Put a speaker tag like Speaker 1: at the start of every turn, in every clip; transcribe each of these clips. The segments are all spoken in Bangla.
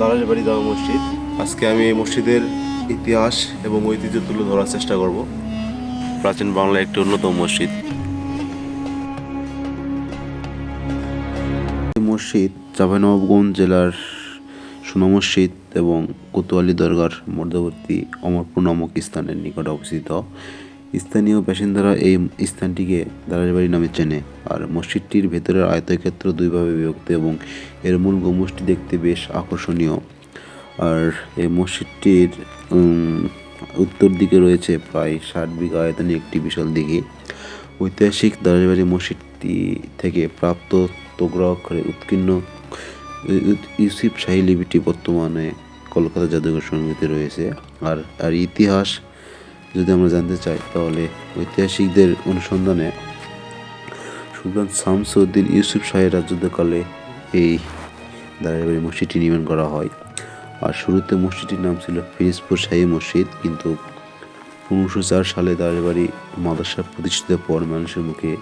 Speaker 1: দারাজবাড়ি জামা মসজিদ। আজকে আমি এই মসজিদের ইতিহাস এবং ঐতিহ্য তুলে ধরার চেষ্টা করব। প্রাচীন বাংলার একটি অন্যতম মসজিদ। মসজিদ চাঁপাইনবাবগঞ্জ জেলার সোনা মসজিদ এবং কোতোয়ালি দরগার মধ্যবর্তী অমরপুর নামক স্থানের নিকটে অবস্থিত। স্থানীয় বাসিন্দারা এই স্থানটিকে দারাজবাড়ি নামে চেনে আর মসজিদটির ভেতরের আয়তক্ষেত্র দুইভাবে বিভক্ত এবং এর মূল গম্বুজটি দেখতে বেশ আকর্ষণীয়। আর এই মসজিদটির উত্তর দিকে রয়েছে প্রায় ষাট বিঘা আয়তনে একটি বিশাল দিঘি। ঐতিহাসিক দারাজবাড়ি মসজিদটি থেকে প্রাপ্ত তোগরা অক্ষরে উৎকীর্ণ ইউসিফ শাহী লিপিটি বর্তমানে কলকাতা জাদুঘর সমিতিতে রয়েছে। আর আর ইতিহাস যদি আমরা জানতে চাই, তাহলে ঐতিহাসিকদের অনুসন্ধানে সুলতান শামসুদ্দিন ইউসুফ শাহের রাজত্বকালে এই দাঁড়াবাড়ি মসজিদটি নির্মাণ করা হয়। আর শুরুতে মসজিদটির নাম ছিল ফিরিজপুর শাহী মসজিদ, কিন্তু পনেরোশো চার সালে দাঁড়াবাড়ি মাদ্রাসা প্রতিষ্ঠিত পর মানুষের মুখে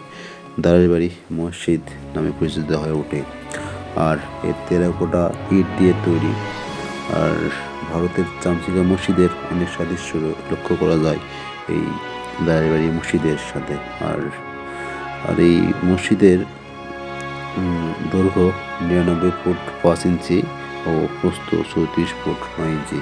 Speaker 1: দাঁড়াবাড়ি মসজিদ নামে পরিচিত হয়ে ওঠে। আর এর টেরাকোটা ইট দিয়ে তৈরি। আর ভারতের চামচিকা মসজিদের অনেক সাদৃশ্য লক্ষ্য করা যায় এই দাঁড়াবাড়ি মসজিদের সাথে। আর আর এই মসজিদের দৈর্ঘ্য নিরানব্বই ফুট পাঁচ ইঞ্চি ও প্রস্থ চৌত্রিশ ফুট নয় ইঞ্চি।